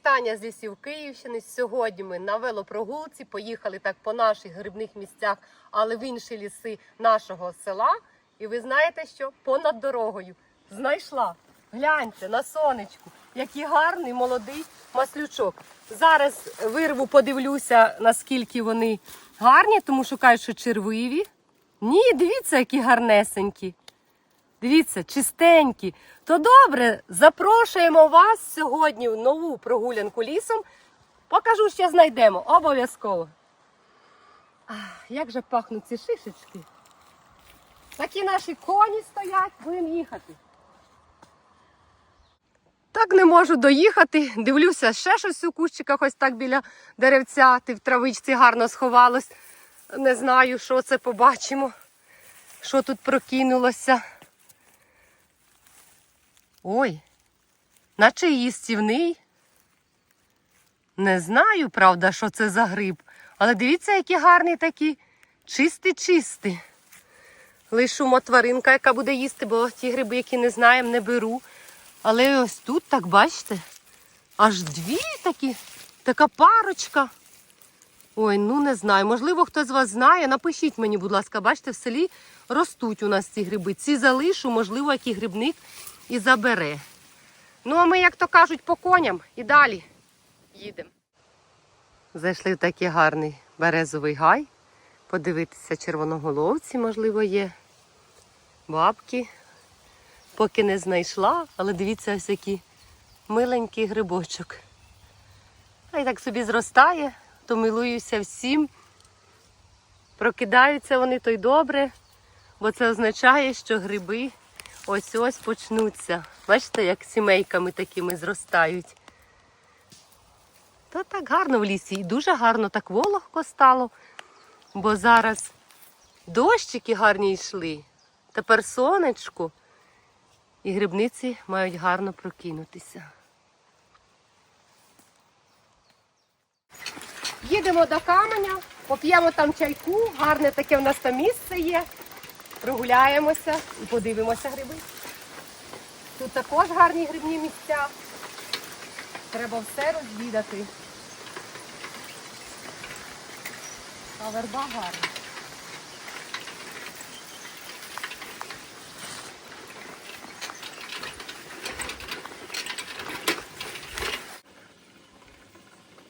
вітання з лісів Київщини. Сьогодні ми на велопрогулці поїхали так по наших грибних місцях, але в інші ліси нашого села. І ви знаєте, що понад дорогою знайшла. Гляньте на сонечку, який гарний молодий маслючок. Зараз вирву, подивлюся, наскільки вони гарні, тому що що червиві. Ні, дивіться, які гарнесенькі. Дивіться, чистенькі. То добре, запрошуємо вас сьогодні в нову прогулянку лісом. Покажу, що знайдемо. Обов'язково. Як же пахнуть ці шишечки. Такі наші коні стоять, будемо їхати. Так не можу доїхати. Дивлюся, ще щось у кущиках, ось так біля деревця. Ти в травичці гарно сховалось. Не знаю, що це побачимо. Що тут прокинулося. Ой, наче їстівний. Не знаю, правда, що це за гриб. Але дивіться, які гарні такі. Чисті-чисті. Лишу мотваринка, яка буде їсти, бо ті гриби, які не знаємо, не беру. Але ось тут, так бачите, аж дві такі, така парочка. Ой, ну не знаю. Можливо, хтось з вас знає. Напишіть мені, будь ласка, бачите, в селі ростуть у нас ці гриби. Ці залишу, можливо, який грибник і забере. Ну, а ми, як то кажуть, по коням і далі їдемо. Зайшли в такий гарний березовий гай. Подивитися червоноголовці, можливо, є. Бабки. Поки не знайшла, але дивіться, ось який миленький грибочок. А й так собі зростає, то милуюся всім. Прокидаються вони то й добре, бо це означає, що гриби ось ось почнуться. Бачите, як сімейками такими зростають. То так гарно в лісі і дуже гарно так вологко стало, бо зараз дощики гарні йшли. Тепер сонечко, і грибниці мають гарно прокинутися. Їдемо до каменя, поп'ємо там чайку, гарне таке в нас там місце є. Прогуляємося і подивимося гриби. Тут також гарні грибні місця. Треба все розвідати. А верба гарна.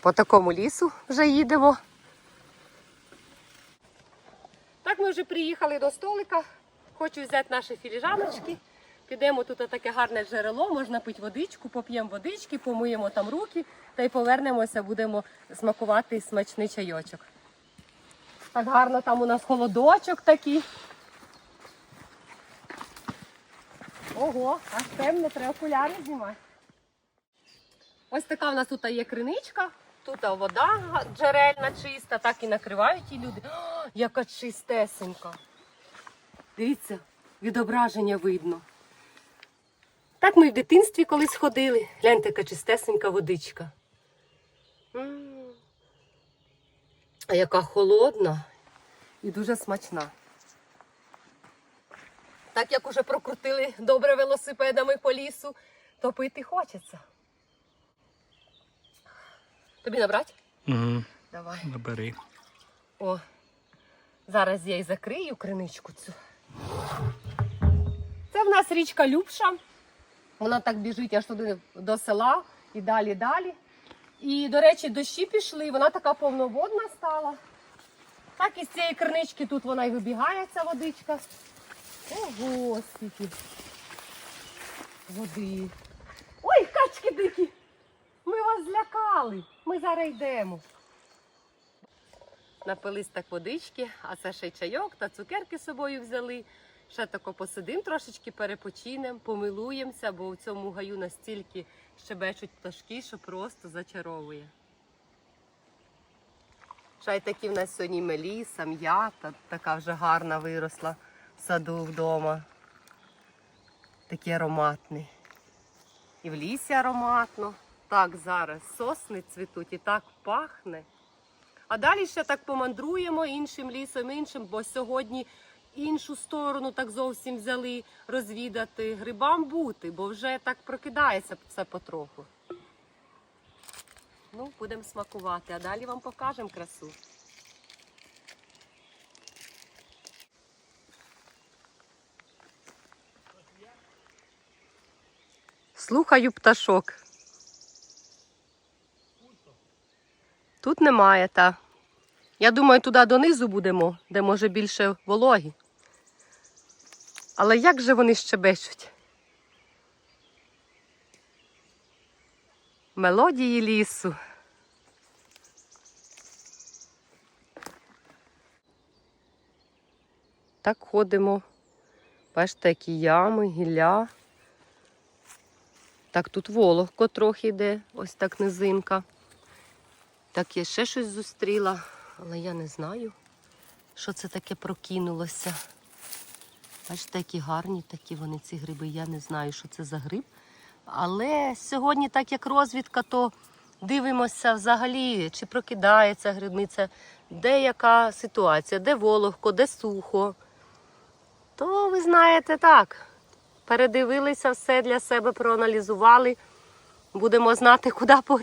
По такому лісу вже їдемо. Так ми вже приїхали до столика. Хочу взяти наші філіжаночки. Підемо тут таке гарне джерело, можна пити водичку, поп'ємо водички, помиємо там руки та й повернемося, будемо смакувати смачний чайочок. Так гарно там у нас холодочок такий. Ого, аж темно, треба окуляри знімати. Ось така в нас тут є криничка, тут вода джерельна чиста, так і накривають і люди. О, яка чистесенька. Дивіться, відображення видно. Так ми в дитинстві колись ходили. Гляньте, яка чистесенька водичка. А яка холодна і дуже смачна. Так як уже прокрутили добре велосипедами по лісу, то пити хочеться. Тобі набрати? Угу, Давай. набери. О, зараз я і закрию криничку цю. Це в нас річка Любша. Вона так біжить аж туди до села і далі далі. І, до речі, дощі пішли, вона така повноводна стала. Так із цієї кринички тут вона і вибігає, ця водичка. Ого, скільки води. Ой, качки дикі! Ми вас злякали. Ми зараз йдемо. Напились так водички, а це ще й чайок та цукерки з собою взяли. Ще тако посидимо трошечки, перепочинемо, помилуємося, бо у цьому гаю настільки щебечуть пташки, що просто зачаровує. Ще й такі в нас сьогодні меліса, м'ята, така вже гарна виросла в саду вдома. Такий ароматний. І в лісі ароматно. Так зараз сосни цвітуть і так пахне. А далі ще так помандруємо іншим лісом, іншим, бо сьогодні іншу сторону так зовсім взяли розвідати. Грибам бути, бо вже так прокидається все потроху. Ну, будемо смакувати, а далі вам покажемо красу. Слухаю пташок. Тут немає, та. Я думаю, туди донизу будемо, де може більше вологі. Але як же вони щебечуть? Мелодії лісу. Так ходимо. Бачите, які ями, гілля. Так, тут вологко трохи йде, ось так низинка. Так, я ще щось зустріла, але я не знаю, що це таке прокинулося. Бачите, які гарні такі вони, ці гриби. Я не знаю, що це за гриб. Але сьогодні, так як розвідка, то дивимося взагалі, чи прокидається грибниця, де яка ситуація, де вологко, де сухо. То ви знаєте так. Передивилися все для себе, проаналізували. Будемо знати, куди по.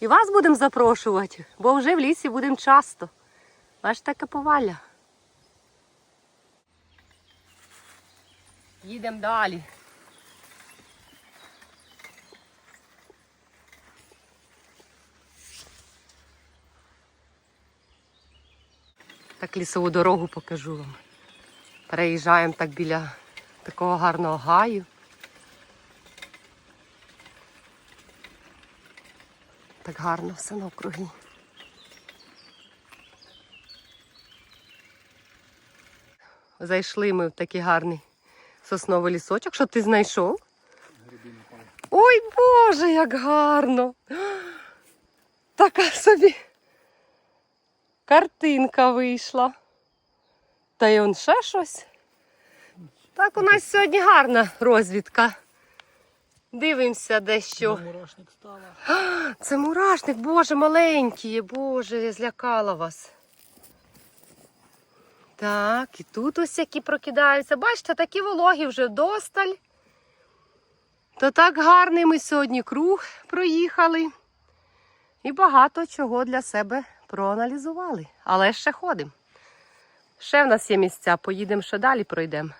І вас будемо запрошувати, бо вже в лісі будемо часто. Аж таке поваля. Їдемо далі. Так лісову дорогу покажу вам. Переїжджаємо так біля такого гарного гаю. Так гарно все навкруги. Зайшли ми в такий гарний сосновий лісочок. Що ти знайшов? Ой Боже, як гарно! Така собі картинка вийшла. Та й он ще щось. Так, у нас сьогодні гарна розвідка. Дивимося дещо. Мурашник стала. Це мурашник, боже, маленький, боже, я злякала вас. Так, і тут ось які прокидаються. Бачите, такі вологі вже досталь. То так гарний ми сьогодні круг проїхали. І багато чого для себе проаналізували. Але ще ходимо. Ще в нас є місця, поїдемо ще далі пройдемо.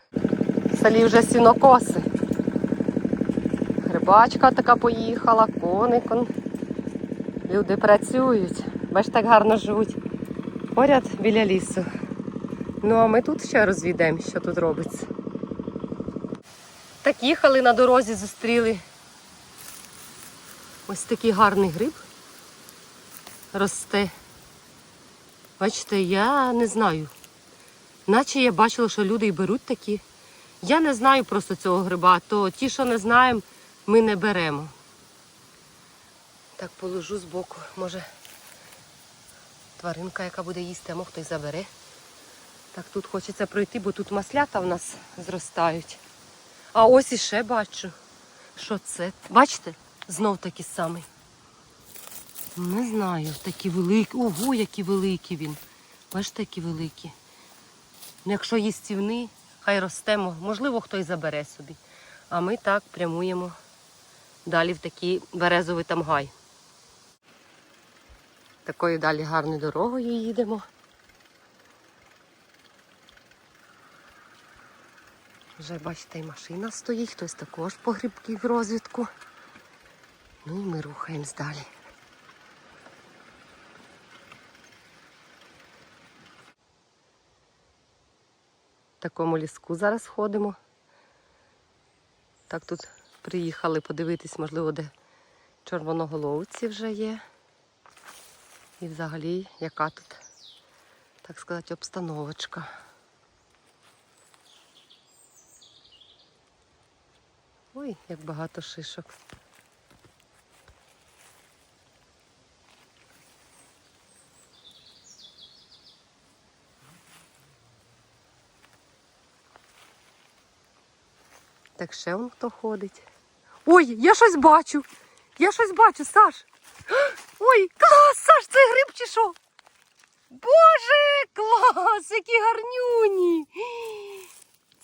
В селі вже сінокоси. Грибачка така поїхала, коникон. Люди працюють. Бач, так гарно живуть. Поряд біля лісу. Ну а ми тут ще розвідемо, що тут робиться. Так їхали на дорозі, зустріли. Ось такий гарний гриб росте. Бачите, я не знаю. Наче я бачила, що люди і беруть такі. Я не знаю просто цього гриба, то ті, що не знаємо, ми не беремо. Так положу збоку. Може тваринка, яка буде їсти, а може хтось забере. Так тут хочеться пройти, бо тут маслята в нас зростають. А ось іще бачу. Що це? Бачите? Знов такий самий. Не знаю, такі великі. Ого, які великі він. Бачите, які великі. Ну, якщо їстівний, хай ростемо. Можливо, хтось забере собі. А ми так прямуємо далі в такий березовий тамгай. Такою далі гарною дорогою їдемо. Вже бачите, і машина стоїть, хтось також по грибки в розвідку. Ну і ми рухаємось далі. В такому ліску зараз ходимо. Так тут приїхали подивитись, можливо, де чорвоноголовці вже є. І взагалі, яка тут, так сказати, обстановочка. Ой, як багато шишок. Так ще он хто ходить. Ой, я щось бачу. Я щось бачу, Саш. Ой, клас, Саш, це гриб чи що? Боже, клас, які гарнюні.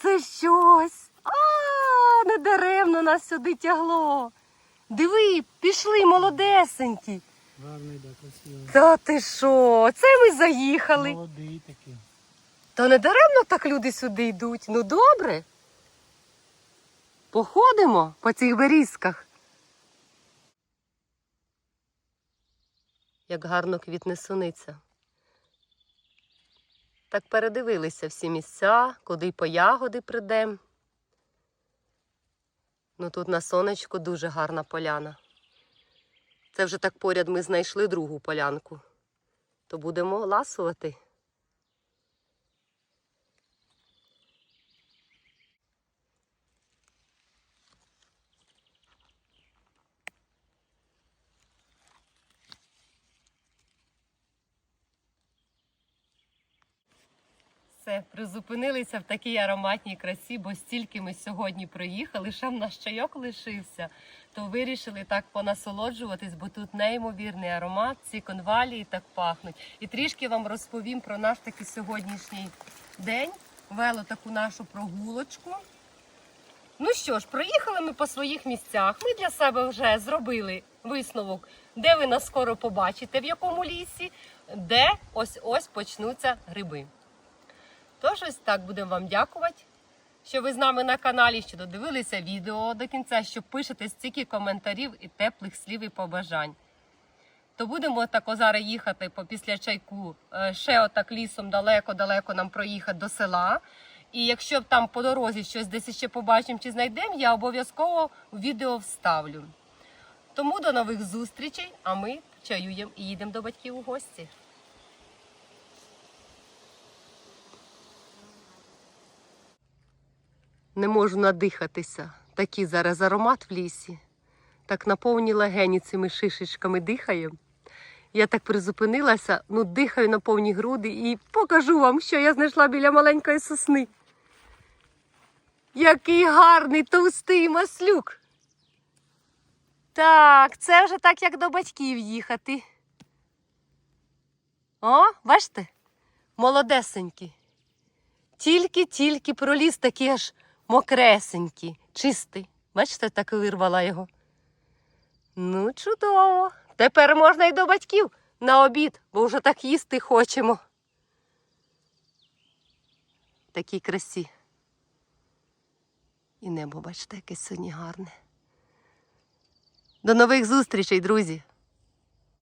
Це щось. А, не даремно нас сюди тягло. Диви, пішли молодесенькі. Гарний, да, красивий. Та ти що? Це ми заїхали. Молодий такий. Та не даремно так люди сюди йдуть. Ну добре. Походимо по цих берізках. Як гарно квітне суниця. Так передивилися всі місця, куди й по ягоди прийдемо. Ну тут на сонечку дуже гарна поляна. Це вже так поряд ми знайшли другу полянку. То будемо ласувати. Все, призупинилися в такій ароматній красі, бо стільки ми сьогодні проїхали, ще в нас чайок лишився, то вирішили так понасолоджуватись, бо тут неймовірний аромат, ці конвалії так пахнуть. І трішки вам розповім про наш такий сьогоднішній день. Вело таку нашу прогулочку. Ну що ж, проїхали ми по своїх місцях. Ми для себе вже зробили висновок, де ви нас скоро побачите, в якому лісі, де ось ось почнуться гриби. Тож ось так будемо вам дякувати, що ви з нами на каналі, що додивилися відео до кінця, що пишете стільки коментарів і теплих слів і побажань. То будемо тако зараз їхати по після чайку е, ще отак лісом далеко-далеко нам проїхати до села. І якщо там по дорозі щось десь ще побачимо чи знайдемо, я обов'язково відео вставлю. Тому до нових зустрічей, а ми чаюємо і їдемо до батьків у гості. Не можу надихатися. Такий зараз аромат в лісі. Так на повні легені цими шишечками дихає. Я так призупинилася, ну дихаю на повні груди і покажу вам, що я знайшла біля маленької сосни. Який гарний товстий маслюк. Так, це вже так, як до батьків їхати. О, бачите? Молодесенький. Тільки-тільки проліз такий аж мокресенький, чистий. Бачите, так вирвала його. Ну, чудово. Тепер можна й до батьків на обід, бо вже так їсти хочемо. Такій красі. І небо, бачите, яке сьогодні гарне. До нових зустрічей, друзі!